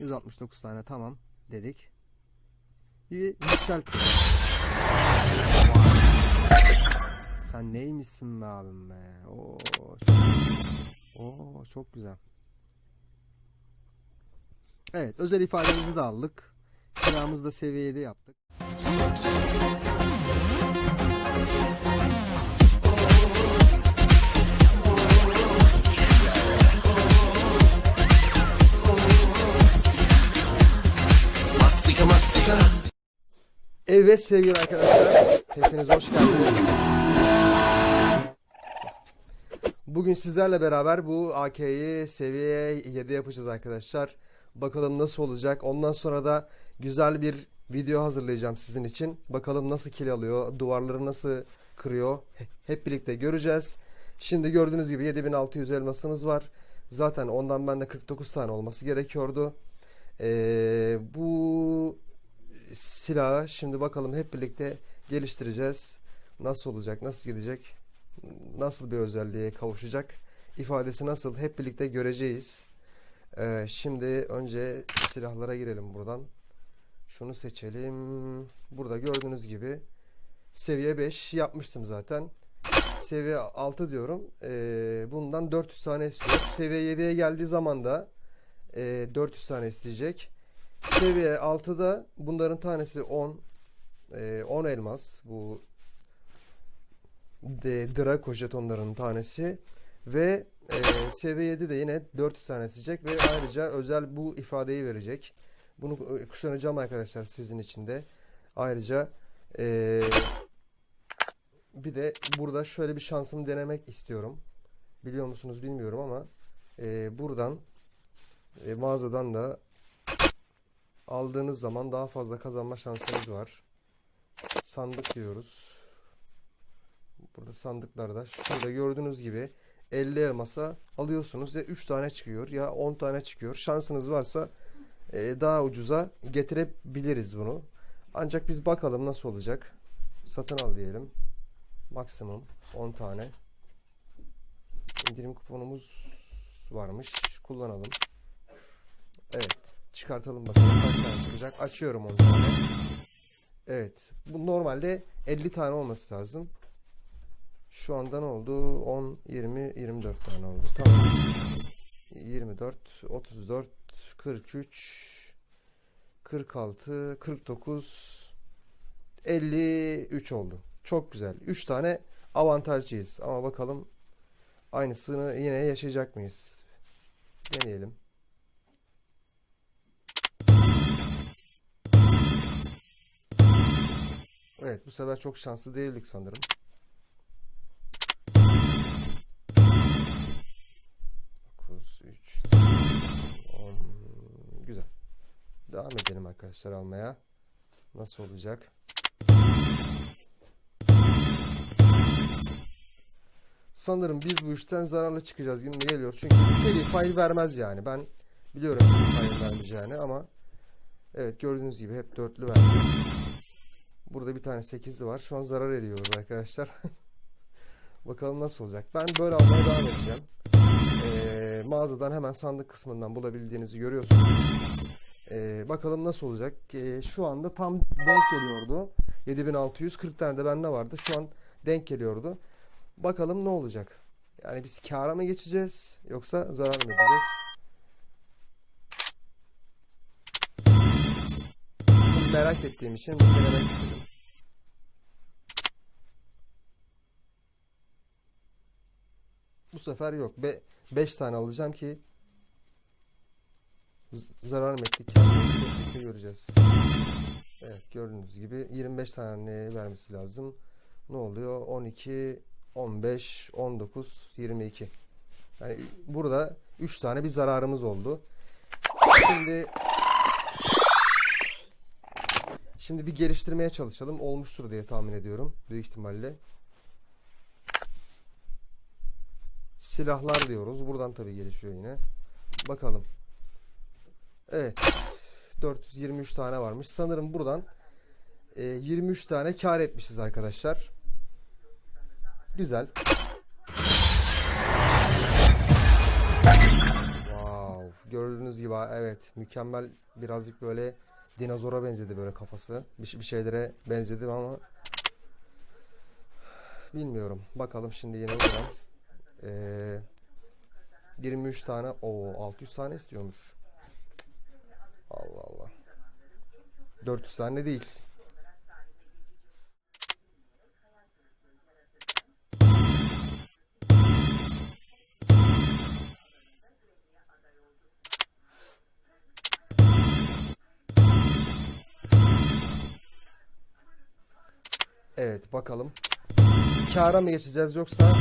169 tane tamam dedik. Yükselt. Sen neymişsin be abim be. Oo, çok, Oo, çok güzel. Evet özel ifademizi de aldık. Silahımızı da seviye 7 yaptık. Evet sevgili arkadaşlar. Hepiniz hoş geldiniz. Bugün sizlerle beraber bu AK'yi seviye 7 yapacağız arkadaşlar. Bakalım nasıl olacak. Ondan sonra da güzel bir video hazırlayacağım sizin için. Bakalım nasıl kill alıyor, duvarları nasıl kırıyor. He- Hep birlikte göreceğiz. Şimdi gördüğünüz gibi 7600 elmasımız var. Zaten ondan bende 49 tane olması gerekiyordu. Ee, bu silahı şimdi bakalım hep birlikte geliştireceğiz. Nasıl olacak, nasıl gidecek, nasıl bir özelliğe kavuşacak, ifadesi nasıl hep birlikte göreceğiz. Ee, şimdi önce silahlara girelim buradan. Şunu seçelim. Burada gördüğünüz gibi seviye 5 yapmıştım zaten. Seviye 6 diyorum. Ee, bundan 400 tane istiyor. Seviye 7'ye geldiği zaman da e, 400 tane isteyecek. Seviye 6'da bunların tanesi 10 e, 10 elmas bu de Draco jetonlarının tanesi ve e, seviye 7 de yine 400 tane isteyecek ve ayrıca özel bu ifadeyi verecek. Bunu e, kuşanacağım arkadaşlar sizin için de. Ayrıca e, bir de burada şöyle bir şansımı denemek istiyorum. Biliyor musunuz bilmiyorum ama e, buradan e, mağazadan da aldığınız zaman daha fazla kazanma şansınız var. Sandık diyoruz. Burada sandıklarda şurada gördüğünüz gibi 50 elmasa alıyorsunuz ya 3 tane çıkıyor ya 10 tane çıkıyor. Şansınız varsa e, daha ucuza getirebiliriz bunu. Ancak biz bakalım nasıl olacak. Satın al diyelim. Maksimum 10 tane. İndirim kuponumuz varmış. Kullanalım. Evet. Çıkartalım bakalım kaç tane çıkacak. Açıyorum 10 tane. Evet. Bu normalde 50 tane olması lazım. Şu anda ne oldu? 10, 20, 24 tane oldu. Tamam. 24, 34, 43, 46, 49, 53 oldu. Çok güzel. 3 tane avantajlıyız. Ama bakalım aynısını yine yaşayacak mıyız? Deneyelim. Evet, bu sefer çok şanslı değildik sanırım. Devam edelim arkadaşlar almaya. Nasıl olacak? Sanırım biz bu işten zararlı çıkacağız gibi geliyor. Çünkü free file vermez yani. Ben biliyorum file vermeyeceğini ama evet gördüğünüz gibi hep dörtlü verdi. Burada bir tane 8'li var. Şu an zarar ediyoruz arkadaşlar. Bakalım nasıl olacak. Ben böyle almaya devam edeceğim. Ee, mağazadan hemen sandık kısmından bulabildiğinizi görüyorsunuz. Ee, bakalım nasıl olacak. Ee, şu anda tam denk geliyordu. 7640 tane de bende vardı. Şu an denk geliyordu. Bakalım ne olacak. Yani biz kâra mı geçeceğiz yoksa zarar mı edeceğiz? Merak ettiğim için bunu istedim. Bu sefer yok. Be 5 tane alacağım ki zarar mı göreceğiz. Evet gördüğünüz gibi 25 tane vermesi lazım. Ne oluyor? 12, 15, 19, 22. Yani burada 3 tane bir zararımız oldu. Şimdi Şimdi bir geliştirmeye çalışalım. Olmuştur diye tahmin ediyorum. Büyük ihtimalle. Silahlar diyoruz. Buradan tabii gelişiyor yine. Bakalım. Evet. 423 tane varmış. Sanırım buradan e, 23 tane kar etmişiz arkadaşlar. Güzel. Wow. Gördüğünüz gibi evet mükemmel birazcık böyle dinozora benzedi böyle kafası. Bir, bir şeylere benzedi ama bilmiyorum. Bakalım şimdi yine buradan. Ee, 23 tane o 600 tane istiyormuş. Allah Allah. 400 tane değil. Evet bakalım. Kâra mı geçeceğiz yoksa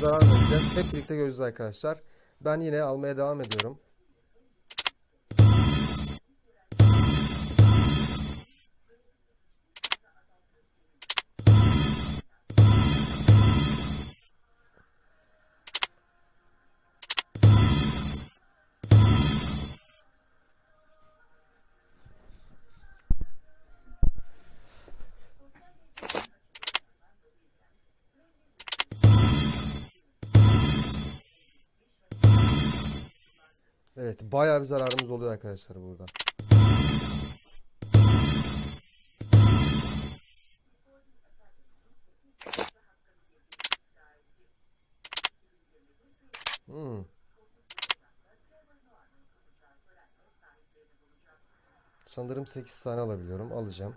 zarar mı edeceğiz? Hep birlikte göreceğiz arkadaşlar. Ben yine almaya devam ediyorum. Evet bayağı bir zararımız oluyor arkadaşlar burada. Hmm. Sanırım 8 tane alabiliyorum. Alacağım.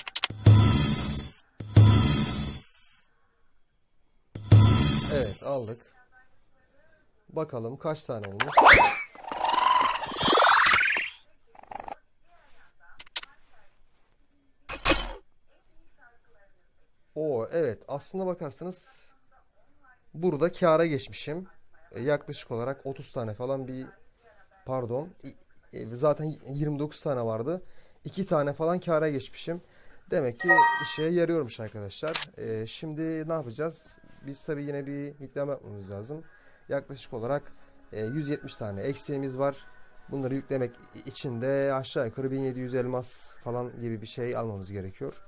Evet aldık. Bakalım kaç tane olmuş. O evet aslında bakarsanız burada kâra geçmişim. E, yaklaşık olarak 30 tane falan bir pardon e, zaten 29 tane vardı. 2 tane falan kâra geçmişim. Demek ki işe yarıyormuş arkadaşlar. E, şimdi ne yapacağız? Biz tabii yine bir yükleme yapmamız lazım. Yaklaşık olarak e, 170 tane eksiğimiz var. Bunları yüklemek için de aşağı yukarı 1700 elmas falan gibi bir şey almamız gerekiyor.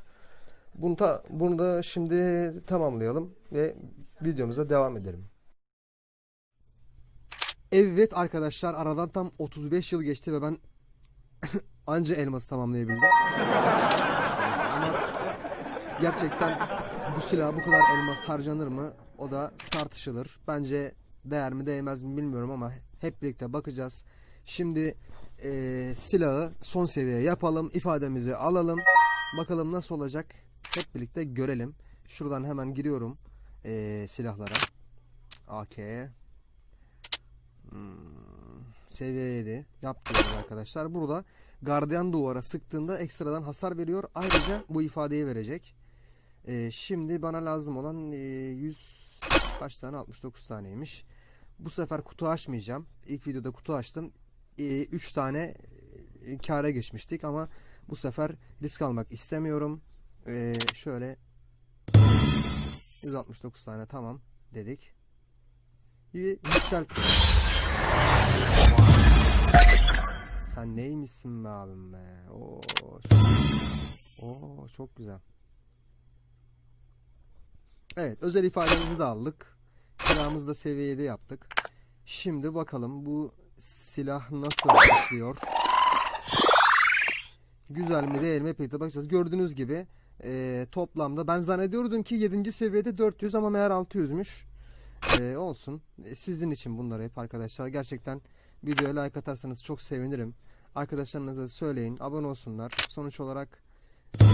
Bunu, ta, bunu da şimdi tamamlayalım ve videomuza devam edelim. Evet arkadaşlar aradan tam 35 yıl geçti ve ben anca elması tamamlayabildim. Ama gerçekten bu silah bu kadar elmas harcanır mı? O da tartışılır. Bence değer mi değmez mi bilmiyorum ama hep birlikte bakacağız. Şimdi eee, silahı son seviye yapalım, ifademizi alalım. Bakalım nasıl olacak? Hep birlikte görelim. Şuradan hemen giriyorum eee, silahlara. AK. Hmm, seviye 7 yaptık arkadaşlar. Burada gardiyan duvara sıktığında ekstradan hasar veriyor. Ayrıca bu ifadeyi verecek. Eee, şimdi bana lazım olan eee, 100 kaç tane 69 taneymiş. Bu sefer kutu açmayacağım. İlk videoda kutu açtım. 3 tane e, kâra geçmiştik ama bu sefer risk almak istemiyorum. Ee, şöyle 169 tane tamam dedik. Bir yükselt. Sen neymişsin be abim be? Oo, çok, Oo, çok güzel. Evet özel ifademizi de aldık. Silahımızı da seviye 7 yaptık. Şimdi bakalım bu silah nasıl işliyor? Güzel mi değil mi? Birlikte bakacağız. Gördüğünüz gibi e, toplamda ben zannediyordum ki 7. seviyede 400 ama meğer 600'müş. E, olsun. E, sizin için bunları hep arkadaşlar. Gerçekten videoya like atarsanız çok sevinirim. Arkadaşlarınıza söyleyin. Abone olsunlar. Sonuç olarak e,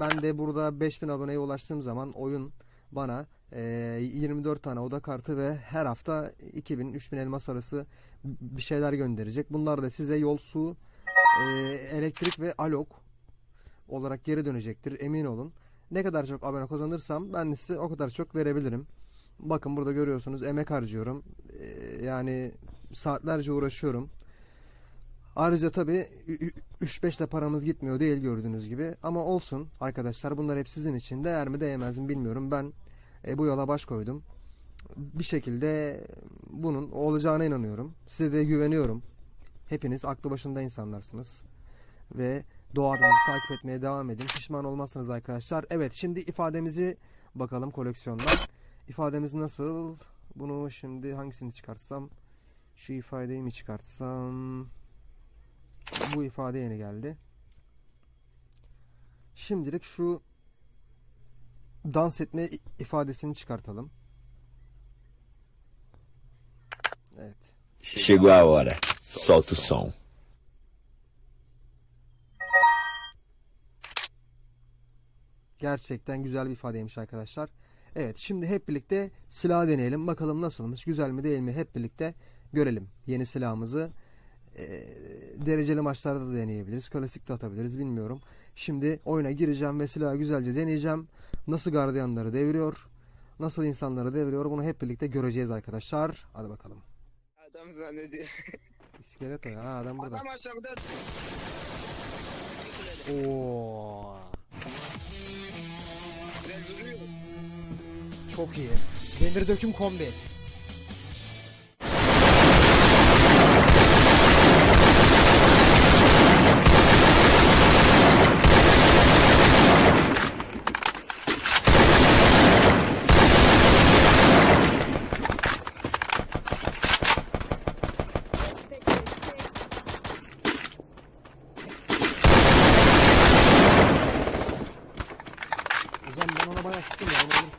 ben de burada 5000 aboneye ulaştığım zaman oyun bana e, 24 tane oda kartı ve her hafta 2000-3000 elmas arası bir şeyler gönderecek. Bunlar da size yol, su, e, elektrik ve alok olarak geri dönecektir. Emin olun. Ne kadar çok abone kazanırsam ben size o kadar çok verebilirim. Bakın burada görüyorsunuz emek harcıyorum. E, yani saatlerce uğraşıyorum. Ayrıca tabi 3-5 de paramız gitmiyor değil gördüğünüz gibi. Ama olsun arkadaşlar bunlar hep sizin için. Değer mi değmez mi bilmiyorum. Ben e, bu yola baş koydum. Bir şekilde bunun olacağına inanıyorum. Size de güveniyorum. Hepiniz aklı başında insanlarsınız. Ve Doğa abimizi takip etmeye devam edin. Pişman olmazsınız arkadaşlar. Evet şimdi ifademizi bakalım koleksiyondan. İfademiz nasıl? Bunu şimdi hangisini çıkartsam? Şu ifadeyi mi çıkartsam? Bu ifade yeni geldi. Şimdilik şu dans etme ifadesini çıkartalım. Evet. Chegou a hora. Solta o som. Gerçekten güzel bir ifadeymiş arkadaşlar. Evet şimdi hep birlikte silah deneyelim. Bakalım nasılmış, güzel mi değil mi hep birlikte görelim. Yeni silahımızı Ee, dereceli maçlarda da deneyebiliriz. Klasik de atabiliriz bilmiyorum. Şimdi oyuna gireceğim ve silahı güzelce deneyeceğim. Nasıl gardiyanları deviriyor, nasıl insanları deviriyor bunu hep birlikte göreceğiz arkadaşlar. Hadi bakalım. Adam zannediyor. İskelet o ya. Ha, adam burada. Adam aşağıda. Oo. Çok iyi. Demir döküm kombi. Hocam ben ona bayağı sıktım ya. Onu alırsın.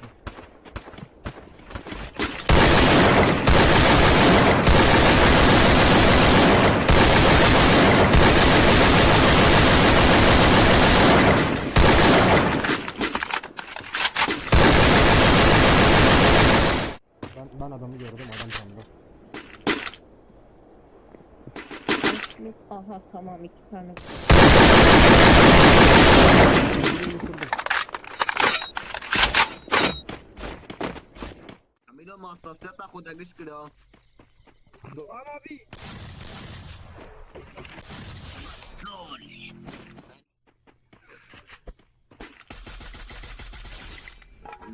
Ben, ben adamı gördüm, adam sandım. Aha tamam iki tane. Birini düşürdüm. Amigo, motocicleta tá com o escrão. Doğan abi.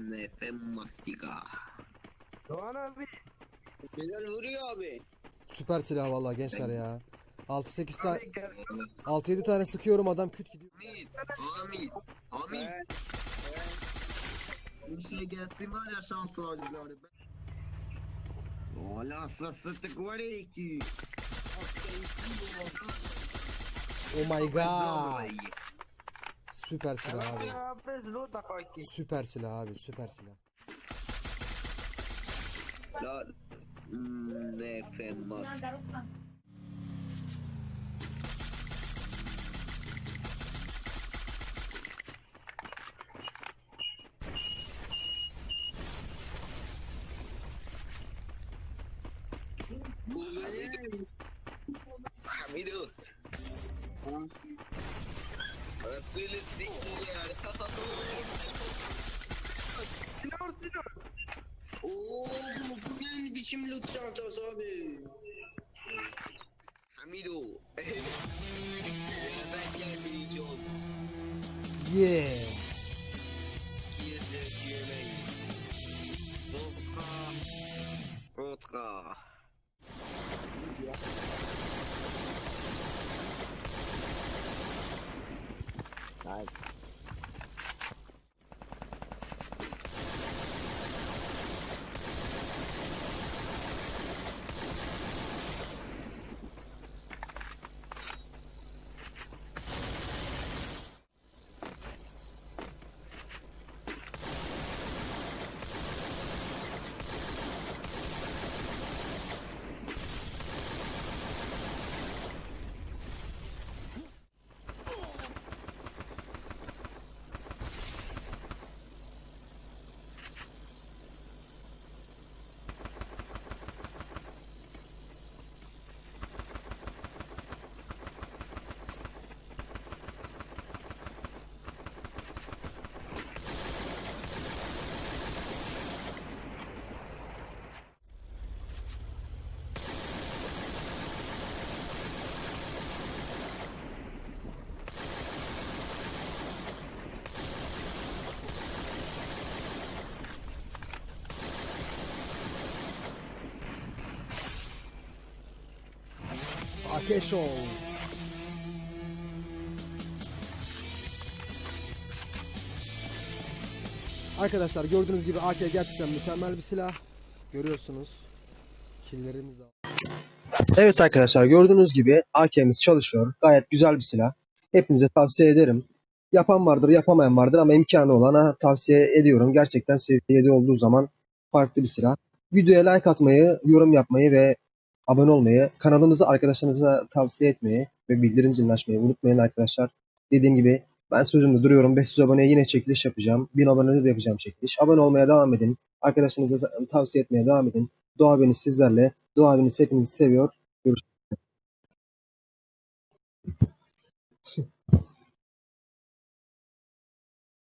Nefe mastika. Doğan abi. Güzel vuruyor abi. Süper silah vallahi gençler ya. 6-8 tane Abi gel. 6-7 tane sıkıyorum adam küt gidiyor. Amit, Amit, Amit. Evet. Eu cheguei acima de achar um sol de glória. Olha só, Santa Guariki. Oh my god. Süper silah abi. Abi. Süper silah abi, süper silah. La... Nefe Oo bu ne biçim loot çantası abi. Amigo. Ben gelmeyeceğim. Yeah. Outra. AK Show. Arkadaşlar gördüğünüz gibi AK gerçekten mükemmel bir silah. Görüyorsunuz. Killerimiz de Evet arkadaşlar gördüğünüz gibi AK'miz çalışıyor. Gayet güzel bir silah. Hepinize tavsiye ederim. Yapan vardır, yapamayan vardır ama imkanı olana tavsiye ediyorum. Gerçekten seviye 7 olduğu zaman farklı bir silah. Videoya like atmayı, yorum yapmayı ve abone olmayı, kanalımızı arkadaşlarınıza tavsiye etmeyi ve bildirim zilini açmayı unutmayın arkadaşlar. Dediğim gibi ben sözümde duruyorum. 500 aboneye yine çekiliş yapacağım. 1000 abonede de yapacağım çekiliş. Abone olmaya devam edin. Arkadaşlarınıza tavsiye etmeye devam edin. Doğa beni sizlerle. Doğa beni hepinizi seviyor. Görüşürüz.